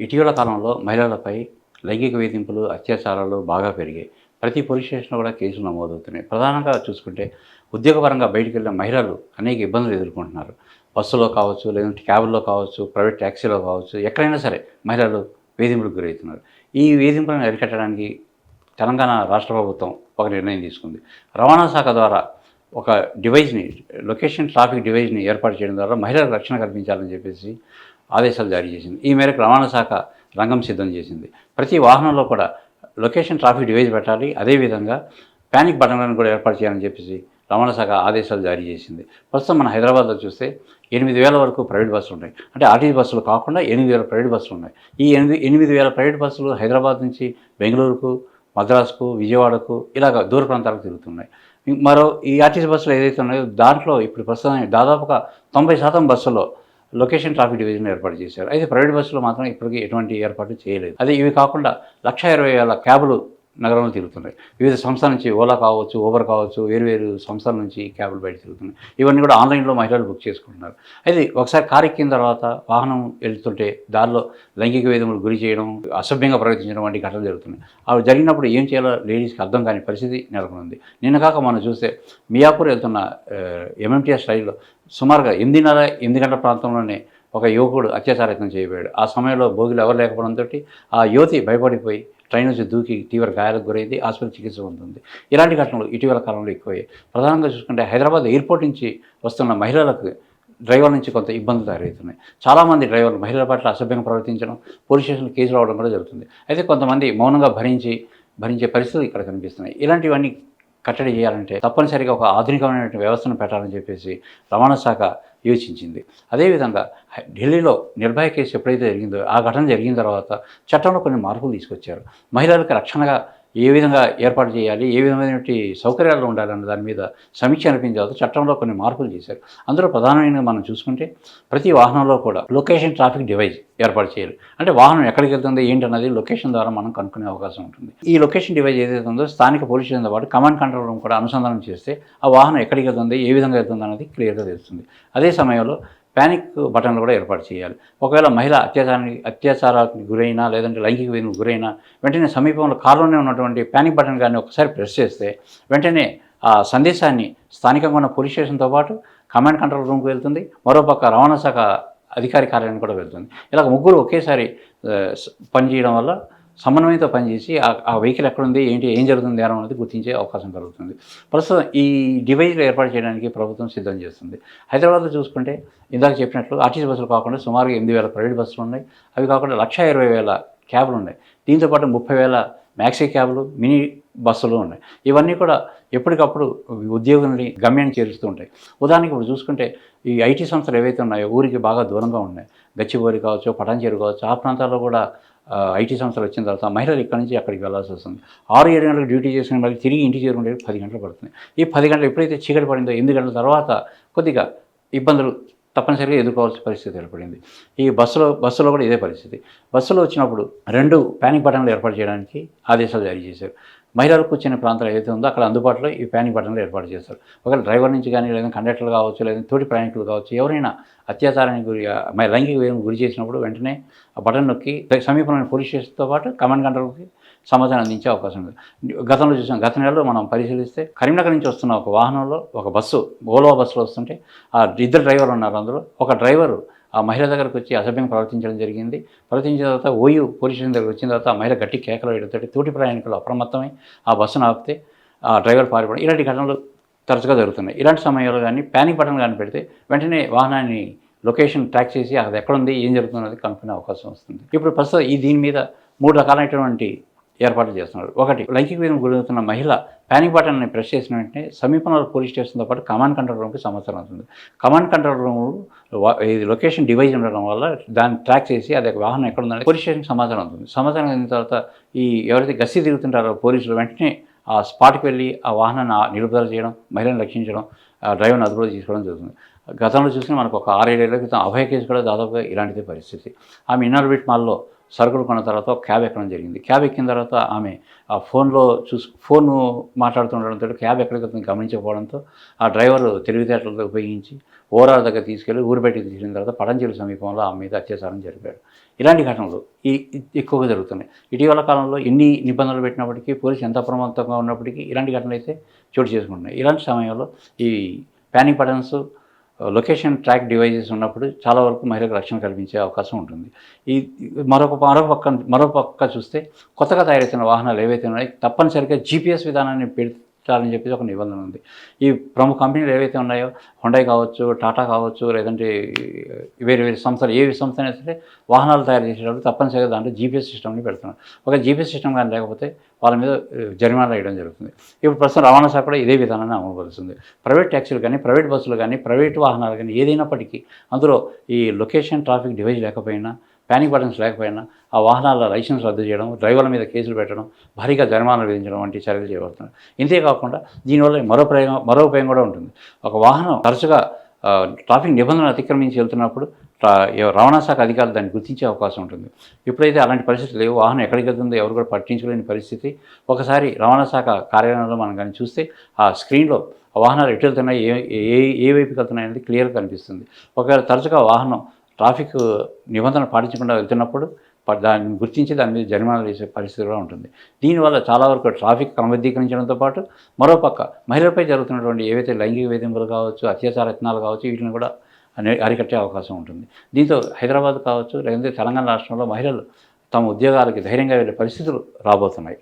ఇటీవల కాలంలో మహిళలపై లైంగిక వేధింపులు అత్యాచారాలు బాగా పెరిగాయి. ప్రతి పోలీస్ స్టేషన్లో కూడా కేసులు నమోదవుతున్నాయి. ప్రధానంగా చూసుకుంటే ఉద్యోగపరంగా బయటికి వెళ్ళిన మహిళలు అనేక ఇబ్బందులు ఎదుర్కొంటున్నారు. బస్సులో కావచ్చు లేదంటే క్యాబుల్లో కావచ్చు ప్రైవేట్ ట్యాక్సీలో కావచ్చు ఎక్కడైనా సరే మహిళలు వేధింపులకు గురవుతున్నారు. ఈ వేధింపులను అరికట్టడానికి తెలంగాణ రాష్ట్ర ప్రభుత్వం ఒక నిర్ణయం తీసుకుంది. రవాణా శాఖ ద్వారా ఒక డివైజ్ని లొకేషన్ ట్రాఫిక్ డివైజ్ని ఏర్పాటు చేయడం ద్వారా మహిళలకు రక్షణ కల్పించాలని చెప్పేసి ఆదేశాలు జారీ చేసింది. ఈ మేరకు రవాణా శాఖ రంగం సిద్ధం చేసింది. ప్రతి వాహనంలో కూడా లొకేషన్ ట్రాఫిక్ డివైజ్ పెట్టాలి. అదేవిధంగా ప్యానిక్ బటన్లను కూడా ఏర్పాటు చేయాలని చెప్పేసి రవాణా శాఖ ఆదేశాలు జారీ చేసింది. ప్రస్తుతం మన హైదరాబాద్లో చూస్తే ఎనిమిది వేల వరకు ప్రైవేట్ బస్సులు ఉన్నాయి. అంటే ఆర్టీసీ బస్సులు కాకుండా ఎనిమిది వేల ప్రైవేట్ బస్సులు ఉన్నాయి. ఈ ఎనిమిది ఎనిమిది వేల ప్రైవేట్ బస్సులు హైదరాబాద్ నుంచి బెంగళూరుకు మద్రాసుకు విజయవాడకు ఇలాగ దూర ప్రాంతాలకు తిరుగుతున్నాయి. మరో ఈ ఆర్టీసీ బస్సులు ఏదైతే ఉన్నాయో దాంట్లో ఇప్పుడు ప్రస్తుతం దాదాపుగా తొంభై శాతం బస్సులో లొకేషన్ ట్రాఫిక్ డివిజన్ ఏర్పాటు చేశారు. అయితే ప్రైవేట్ బస్సులో మాత్రం ఇప్పటికీ ఎటువంటి ఏర్పాటు చేయలేదు. అదే ఇవి కాకుండా లక్ష ఇరవై వేల క్యాబులు నగరంలో తిరుగుతున్నాయి. వివిధ సంస్థల నుంచి ఓలా కావచ్చు ఓబర్ కావచ్చు వేరు వేరు సంస్థల నుంచి క్యాబులు బయట తిరుగుతున్నాయి. ఇవన్నీ కూడా ఆన్లైన్లో మహిళలు బుక్ చేసుకుంటున్నారు. అయితే ఒకసారి కారెక్కిన తర్వాత వాహనం వెళ్తుంటే దారిలో లైంగిక వేదములు గురి చేయడం అసభ్యంగా ప్రవర్తించడం వంటి ఘటనలు జరుగుతున్నాయి. అవి జరిగినప్పుడు ఏం చేయాలో లేడీస్కి అర్థం కాని పరిస్థితి నెలకొంది. నిన్న కాక మనం చూస్తే మియాపూర్ వెళ్తున్న ఎంఎంటీఎస్ రైల్లో సుమారుగా ఎనిమిదిన్నర ఎనిమిది గంటల ప్రాంతంలోనే ఒక యువకుడు అత్యాచారయత్నం చేయబోయాడు. ఆ సమయంలో భోగిలు ఎవరు లేకపోవడంతో ఆ యువతి భయపడిపోయి ట్రైన్ నుంచి దూకి తీవ్ర గాయాలకు గురైంది ఆసుపత్రి చికిత్స పొందుతుంది. ఇలాంటి ఘటనలు ఇటీవల కాలంలో ఎక్కువయ్యాయి. ప్రధానంగా చూసుకుంటే హైదరాబాద్ ఎయిర్పోర్ట్ నుంచి వస్తున్న మహిళలకు డ్రైవర్ నుంచి కొంత ఇబ్బందులు తయారవుతున్నాయి చాలామంది డ్రైవర్లు మహిళల పట్ల అసభ్యంగా ప్రవర్తించడం పోలీస్ స్టేషన్ కేసులు రావడం కూడా జరుగుతుంది. అయితే కొంతమంది మౌనంగా భరించి భరించే పరిస్థితులు ఇక్కడ కనిపిస్తున్నాయి. ఇలాంటివన్నీ కట్టడి చేయాలంటే తప్పనిసరిగా ఒక ఆధునికమైనటువంటి వ్యవస్థను పెట్టాలని చెప్పేసి రవాణా శాఖ యోచించింది. అదేవిధంగా హై- ఢిల్లీలో నిర్భయ కేసు ఎప్పుడైతే జరిగిందో ఆ ఘటన జరిగిన తర్వాత చట్టంలో కొన్ని మార్పులు తీసుకొచ్చారు. మహిళలకు రక్షణగా ఏ విధంగా ఏర్పాటు చేయాలి ఏ విధమైనటువంటి సౌకర్యాలు ఉండాలన్న దాని మీద సమీక్ష అనిపించిన తర్వాత చట్టంలో కొన్ని మార్పులు చేశారు. అందులో ప్రధానమైన మనం చూసుకుంటే ప్రతి వాహనంలో కూడా లొకేషన్ ట్రాఫిక్ డివైజ్ ఏర్పాటు చేయాలి. అంటే వాహనం ఎక్కడికి వెళ్తుంది ఏంటన్నది లొకేషన్ ద్వారా మనం కనుక్కునే అవకాశం ఉంటుంది. ఈ లొకేషన్ డివైజ్ ఏదైతే ఉందో స్థానిక పోలీసులతో పాటు కమాండ్ కంట్రోల్ రూమ్ కూడా అనుసంధానం చేస్తే ఆ వాహనం ఎక్కడికి వెళ్తుంది ఏ విధంగా వెళ్తుంది అనేది క్లియర్గా తెలుస్తుంది. అదే సమయంలో ప్యానిక్ బటన్లు కూడా ఏర్పాటు చేయాలి. ఒకవేళ మహిళ అత్యాచారానికి అత్యాచారానికి గురైనా లేదంటే లైంగిక వేదికకు గురైనా వెంటనే సమీపంలో కారులోనే ఉన్నటువంటి ప్యానిక్ బటన్ కానీ ఒకసారి ప్రెస్ చేస్తే వెంటనే ఆ సందేశాన్ని స్థానికంగా ఉన్న పోలీస్ స్టేషన్తో పాటు కమాండ్ కంట్రోల్ రూమ్కి వెళ్తుంది. మరోపక్క రవాణా శాఖ అధికారి కార్యాలయానికి కూడా వెళ్తుంది. ఇలా ముగ్గురు ఒకేసారి పనిచేయడం వల్ల సమన్వయంతో పనిచేసి ఆ ఆ వెహికల్ ఎక్కడుంది ఏంటి ఏం జరుగుతుంది అని అనేది గుర్తించే అవకాశం కలుగుతుంది. ప్రస్తుతం ఈ డివైజ్లు ఏర్పాటు చేయడానికి ప్రభుత్వం సిద్ధం చేస్తుంది. హైదరాబాద్లో చూసుకుంటే ఇందాక చెప్పినట్లు ఆర్టీసీ బస్సులు కాకుండా సుమారుగా ఎనిమిది వేల ప్రైవేట్ బస్సులు ఉన్నాయి. అవి కాకుండా లక్ష ఇరవై వేల క్యాబ్లు ఉన్నాయి. దీంతోపాటు ముప్పై వేల మ్యాక్సీ క్యాబ్లు మినీ బస్సులు ఉన్నాయి. ఇవన్నీ కూడా ఎప్పటికప్పుడు ఉద్యోగుల్ని గమ్యాన్ని చేరుస్తూ ఉంటాయి. ఉదాహరణకి ఇప్పుడు చూసుకుంటే ఈ ఐటీ సంస్థలు ఏవైతే ఉన్నాయో ఊరికి బాగా దూరంగా ఉన్నాయి. గచ్చిబౌరి కావచ్చు పటాన్చేరు కావచ్చు ఆ ప్రాంతాల్లో కూడా ఐటీ సంస్థలు వచ్చిన తర్వాత మహిళలు ఇక్కడి నుంచి అక్కడికి వెళ్ళాల్సి వస్తుంది. ఆరు ఏడు గంటలకు డ్యూటీ చేసిన మళ్ళీ తిరిగి ఇంటికి చేరుకుంటే పది గంటలు పడుతుంది. ఈ పది గంటలు ఎప్పుడైతే చీకటి పడిందో ఎనిమిది గంటల తర్వాత కొద్దిగా ఇబ్బందులు తప్పనిసరిగా ఎదుర్కోవాల్సిన పరిస్థితి ఏర్పడింది. ఈ బస్సులో బస్సులో కూడా ఇదే పరిస్థితి. బస్సులో వచ్చినప్పుడు రెండు ప్యానిక్ బటన్లు ఏర్పాటు చేయడానికి ఆదేశాలు జారీ చేశారు. మహిళలు కూర్చునే ప్రాంతాలు ఏదైతే ఉందో అక్కడ అందుబాటులో ఈ ప్యానిక్ బటన్లు ఏర్పాటు చేస్తారు ఒకవేళ డ్రైవర్ నుంచి కానీ లేదా కండక్టర్లు కావచ్చు లేదా తోటి ప్రయాణికులు కావచ్చు ఎవరైనా అత్యాచారానికి గురి లైంగిక వేయం గురి చేసినప్పుడు వెంటనే ఆ బటన్ నొక్కి సమీపంలోని పోలీస్ స్టేషన్తో పాటు కమాండ్ కంట్రోల్కి సమాచారం అందించే అవకాశం ఉంది. గతంలో చూసాం గత నెలలో మనం పరిశీలిస్తే కరీంనగర్ నుంచి వస్తున్న ఒక వాహనంలో ఒక బస్సు ఓలో బస్సులో వస్తుంటే ఆ ఇద్దరు డ్రైవర్లు ఉన్నారు అందులో. ఒక డ్రైవరు ఆ మహిళ దగ్గరకు వచ్చి అసభ్యంగా ప్రవర్తించడం జరిగింది. ప్రవర్తించిన తర్వాత ఓయూ పోలీస్ స్టేషన్ దగ్గర వచ్చిన తర్వాత ఆ మహిళ గట్టి కేకలు వేయడంతో తోటి ప్రయాణికులు అప్రమత్తమై ఆ బస్సును ఆపితే ఆ డ్రైవర్ పారిపోవడం. ఇలాంటి ఘటనలు తరచుగా జరుగుతున్నాయి. ఇలాంటి సమయంలో కానీ ప్యానిక్ బటన్ కానీ పెడితే వెంటనే వాహనాన్ని లొకేషన్ ట్రాక్ చేసి అది ఎక్కడుంది ఏం జరుగుతున్నది కనుక్కునే అవకాశం వస్తుంది. ఇప్పుడు ప్రస్తుతం ఈ దీని మీద మూడు రకాలైనటువంటి ఏర్పాట్లు చేస్తున్నారు. ఒకటి లైంగిక వేదం గురవుతున్న మహిళ ప్యానిక్ బటన్ని ప్రెస్ చేసిన వెంటనే సమీపంలో పోలీస్ స్టేషన్తో పాటు కమాండ్ కంట్రోల్ రూమ్కి సమాచారం అవుతుంది. కమాండ్ కంట్రోల్ రూమ్ ఇది లొకేషన్ డివైజ్ ఉండడం వల్ల దాన్ని ట్రాక్ చేసి అది వాహనం ఎక్కడ ఉందని పోలీస్ స్టేషన్కి సమాచారం అవుతుంది. సమాచారం అయిన తర్వాత ఈ ఎవరైతే గస్తీ తిరుగుతుంటారో పోలీసులు వెంటనే ఆ స్పాట్కి వెళ్ళి ఆ వాహనాన్ని నిలుపుదల చేయడం మహిళను రక్షించడం ఆ డ్రైవర్ని అదుపులో తీసుకోవడం జరుగుతుంది. గతంలో చూసిన మనకు ఒక ఆరేడేళ్ళ క్రితం అభయ కేసు కూడా దాదాపుగా ఇలాంటిదే పరిస్థితి. ఆమె ఇన్నర్బిట్ మాల్లో సరుకులు కొన్న తర్వాత క్యాబ్ ఎక్కడం జరిగింది. క్యాబ్ ఎక్కిన తర్వాత ఆమె ఆ ఫోన్లో చూసు ఫోన్ మాట్లాడుతుండడంతో క్యాబ్ ఎక్కడికి గమనించకపోవడంతో ఆ డ్రైవర్ తెలివితేటలతో ఉపయోగించి ఓరార్ దగ్గర తీసుకెళ్ళి ఊరు బయటికి తీసుకెళ్ళిన తర్వాత పడంచెలు సమీపంలో ఆమె మీద అత్యాచారం జరిపాడు. ఇలాంటి ఘటనలు ఈ ఈ- ఎక్కువగా జరుగుతున్నాయి. ఇటీవల కాలంలో ఎన్ని నిబంధనలు పెట్టినప్పటికీ పోలీసు ఎంత అప్రమత్తంగా ఉన్నప్పటికీ ఇలాంటి ఘటనలు అయితే చోటు చేసుకుంటున్నాయి. ఇలాంటి సమయంలో ఈ panic buttons location track devices ఉన్నప్పుడు చాలా వరకు మహిళలకు రక్షణ కల్పించే అవకాశం ఉంటుంది. ఈ మరొక మరొక పక్క మరొక పక్క చూస్తే కొత్తగా తయారైతున్న వాహనాలు ఏవైతే ఉన్నాయో తప్పనిసరిగా జీపీఎస్ విధానాన్ని చాలని చెప్పేసి ఒక నిబంధన ఉంది. ఈ ప్రముఖ కంపెనీలు ఏవైతే ఉన్నాయో హుండై కావచ్చు టాటా కావచ్చు లేదంటే వేరే వేరే సంస్థలు ఏ సంస్థ అయినా సరే వాహనాలు తయారు చేసేటప్పుడు తప్పనిసరిగా దాంట్లో జీపీఎస్ సిస్టమ్ని పెడుతున్నారు. ఒక జీపీఎస్ సిస్టమ్ కానీ లేకపోతే వాళ్ళ మీద జరిమానా వేయడం జరుగుతుంది. ఇప్పుడు ప్రస్తుతం రవాణా శాఖ కూడా ఇదే విధానాన్ని అమలుపరుస్తుంది. ప్రైవేట్ ట్యాక్సీలు కానీ ప్రైవేట్ బస్సులు కానీ ప్రైవేట్ వాహనాలు కానీ ఏదైనప్పటికీ అందులో ఈ లొకేషన్ ట్రాఫిక్ డివైజ్ లేకపోయినా ప్యానిక్ బటన్స్ లేకపోయినా ఆ వాహనాల లైసెన్స్ రద్దు చేయడం డ్రైవర్ల మీద కేసులు పెట్టడం భారీగా జరిమానాలు విధించడం వంటి చర్యలు చేయబడుతున్నాయి ఇంతే కాకుండా దీనివల్ల మరో ప్రయోగం మరో ఉపయోగం కూడా ఉంటుంది. ఒక వాహనం తరచుగా ట్రాఫిక్ నిబంధనలు అతిక్రమించి వెళ్తున్నప్పుడు రవాణా శాఖ అధికారులు దాన్ని గుర్తించే అవకాశం ఉంటుంది. ఎప్పుడైతే అలాంటి పరిస్థితి లేవు వాహనం ఎక్కడికి వెళ్తుందో ఎవరు కూడా పట్టించుకోలేని పరిస్థితి. ఒకసారి రవాణా శాఖ కార్యాలయంలో మనం కానీ చూస్తే ఆ స్క్రీన్లో వాహనాలు ఎటు వెళ్తున్నాయి ఏ ఏ ఏ వైపుకి వెళ్తున్నాయి అనేది క్లియర్గా కనిపిస్తుంది. ఒకవేళ తరచుగా వాహనం ట్రాఫిక్ నిబంధనలు పాటించకుండా వెళ్తున్నప్పుడు దాన్ని గుర్తించి దాని మీద జరిమానాలు వేసే పరిస్థితి కూడా ఉంటుంది. దీనివల్ల చాలా వరకు ట్రాఫిక్ క్రమబద్ధీకరించడంతో పాటు మరోపక్క మహిళలపై జరుగుతున్నటువంటి ఏవైతే లైంగిక వేధింపులు కావచ్చు అత్యాచార యత్నాలు కావచ్చు వీటిని కూడా అనే- అరికట్టే అవకాశం ఉంటుంది. దీంతో హైదరాబాద్ కావచ్చు లేదంటే తెలంగాణ రాష్ట్రంలో మహిళలు తమ ఉద్యోగాలకి ధైర్యంగా వెళ్ళే పరిస్థితులు రాబోతున్నాయి.